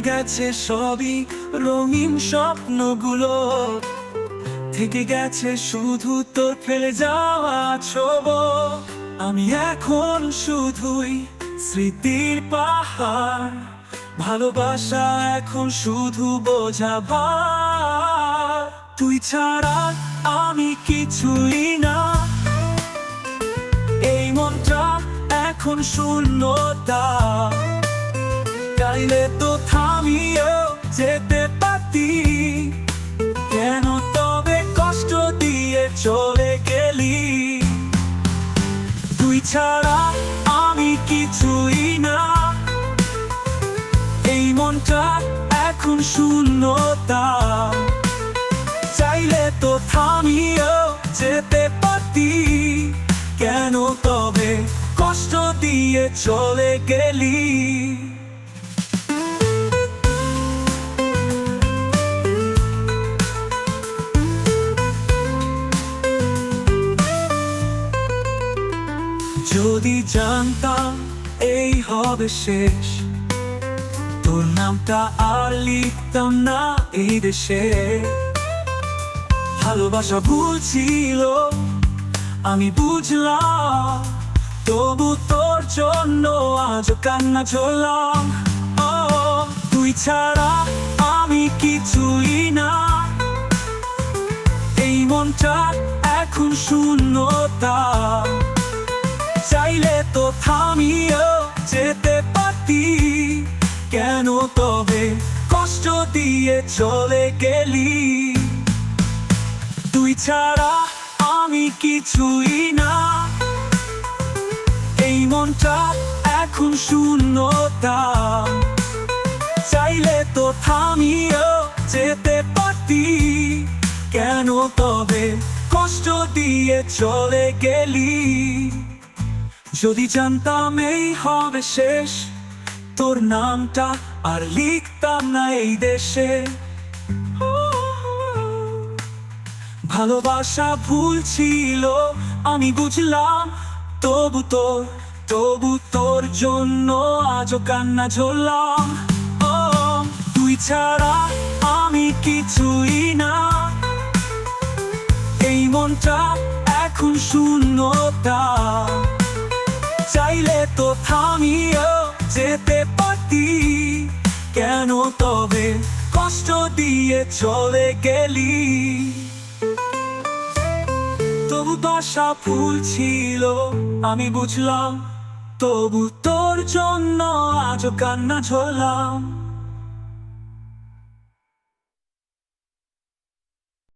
গেছে সবই রঙিন স্বপ্নগুলো। থেকে গেছে শুধু তোর ফেলে যাওয়া ছোব আমি এখন শুধুই স্মৃতির পাহাড়। ভালোবাসা এখন শুধু বোঝা তুই ছাড়া আমি কিছুই না। এই মনটা এখন শূন্যতা। চাইলে তো থামিয়েও যেতে পারতি। কেন তবে কষ্ট দিয়ে চলে গেলি? তুই ছাড়া আমি কিছুই না। এই মনটা এখন শূন্যতা। চাইলে তো থামিয়েও যেতে পারতি। কেন তবে কষ্ট দিয়ে চলে গেলি? যদি জানতাম এই হবে শেষ, তোর নামটা আর লিখতাম না এই দেশে। ভালোবাসা ভুল ছিল আমি বুঝলাম, তবু তোর জন্য আজ কান্না চললাম ও, তুই ছাড়া আমি কিছুই না। এই মনটা এখন শূন্যতা। তবে কষ্ট দিয়ে চলে গেলি। তুই ছাড়া আমি কিছুই না। এই মনটা এখন শূন্যতা। চাইলে তো থামিও যেতে পারতি। কেন তবে কষ্ট দিয়ে চলে গেলি? যদি জানতাম এই হবে শেষ তোর নামটা আর লিখতাম না এই দেশে। ভালোবাসা ভুল ছিল, আমি বুঝলাম, তবু তোর তবু তোর জন্য আজও কান্না ঝরলাম ও, তুই ছাড়া আমি কিছুই না। এই মনটা এখন শূন্যতা। চাইলে তো থামিয়েও যেতে পারতি। কেন তবে কষ্ট দিয়ে চলে গেলি? তবু বাসা ফুল ছিল, আমি বুঝলাম, তবু তোর জন্য আজও কান্না ঝরলাম